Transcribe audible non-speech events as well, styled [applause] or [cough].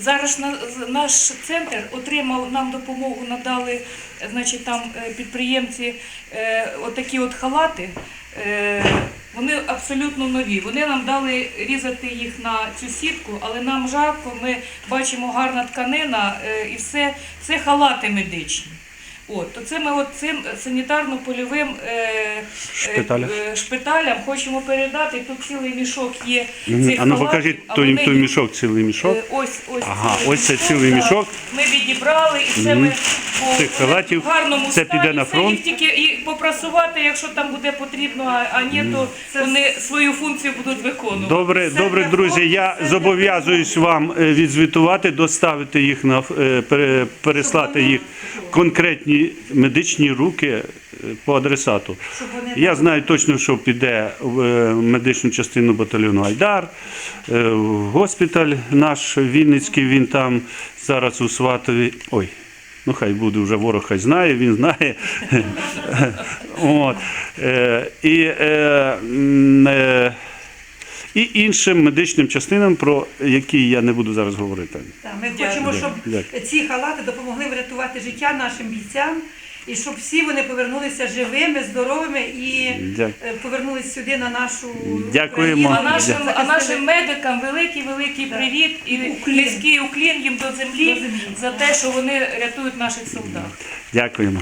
Зараз наш центр отримав нам допомогу, надали значить, там е, підприємці е, отакі от халати. Е, Вони абсолютно нові. Вони нам дали різати їх на цю сітку, але нам жарко. Ми бачимо гарна тканина і все це халати медичні. От, то це ми от цим санітарно-польовим е, е, Шпиталям. е, шпиталям хочемо передати. Тут цілий мішок є. Мгм. цих А ну халатів, покажіть а той, вони той мішок, цілий мішок. Е, Ось, ось, Ага, цілий ось це цілий так. мішок. Ми відібрали і це ми по Цих халатів, в гарному це стані. піде на Це фронт. їх тільки і попрасувати, якщо там буде потрібно, а, а ні, то вони свою функцію будуть виконувати. Добре, Це добре, для друзі. Я хлопців, це зобов'язуюсь вам е, відзвітувати, доставити їх на е, пере- переслати їх в конкретні медичні руки е, по адресату. Я знаю точно, що піде в е, медичну частину батальйону Айдар, е, в госпіталь наш Вінницький, він там зараз у Сватові. Ой. Ну, хай буде вже ворог, хай знає, він знає. [laughs] От. І, і іншим медичним частинам, про які я не буду зараз говорити. Так, Ми Дякую. хочемо, щоб Дякую. ці халати допомогли врятувати життя нашим бійцям, і щоб всі вони повернулися живими, здоровими і Дякую. е, повернулися сюди на нашу Дякуємо. А нашим, а нашим медикам великий великий Так. привіт і Уклін. низький уклін їм до землі До землі. за те, що вони рятують наших солдат. Дякуємо.